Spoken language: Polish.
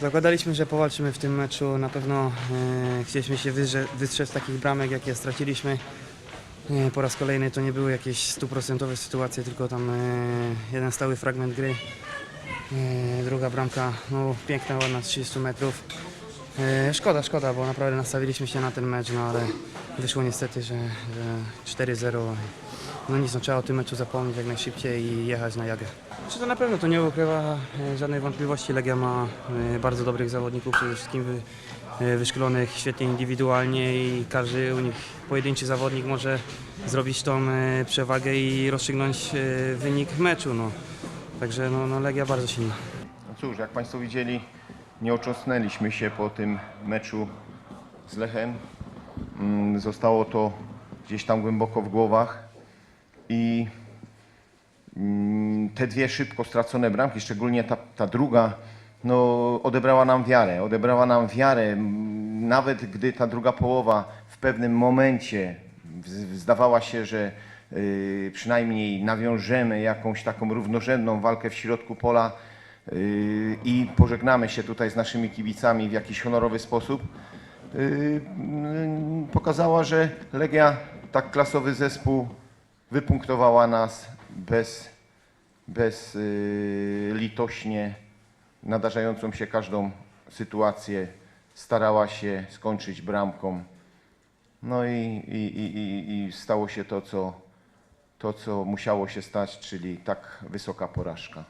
Zakładaliśmy, że powalczymy w tym meczu. Na pewno e, chcieliśmy się wystrzec takich bramek, jakie straciliśmy. E, po raz kolejny to nie były jakieś stuprocentowe sytuacje, tylko tam e, jeden stały fragment gry. E, druga bramka, no piękna, ładna, z 30 metrów. E, szkoda, szkoda, bo naprawdę nastawiliśmy się na ten mecz, no ale wyszło niestety, że, że 4-0. No nic, no, trzeba o tym meczu zapomnieć jak najszybciej i jechać na jagę. Czy to na pewno to nie ukrywa e, żadnej wątpliwości. Legia ma e, bardzo dobrych zawodników, przede wszystkim wy, e, wyszkolonych świetnie indywidualnie i każdy u nich pojedynczy zawodnik może zrobić tą przewagę i rozstrzygnąć wynik meczu. No. Także no, no, Legia bardzo silna. No cóż, jak Państwo widzieli, nie ocząsnęliśmy się po tym meczu z Lechem. Mm, Zostało to gdzieś tam głęboko w głowach i mm, te dwie szybko stracone bramki, szczególnie ta, ta druga, no, odebrała nam wiarę. Odebrała nam wiarę, nawet gdy ta druga połowa w pewnym momencie zdawała się, że y, przynajmniej nawiążemy jakąś taką równorzędną walkę w środku pola y, i pożegnamy się tutaj z naszymi kibicami w jakiś honorowy sposób. y, y, Pokazała, że Legia, tak klasowy zespół, wypunktowała nas bez, bez y, litośnie, nadarzającą się każdą sytuację. Starała się skończyć bramką. No i, i, i, i, i stało się to co, to, co musiało się stać, czyli tak wysoka porażka.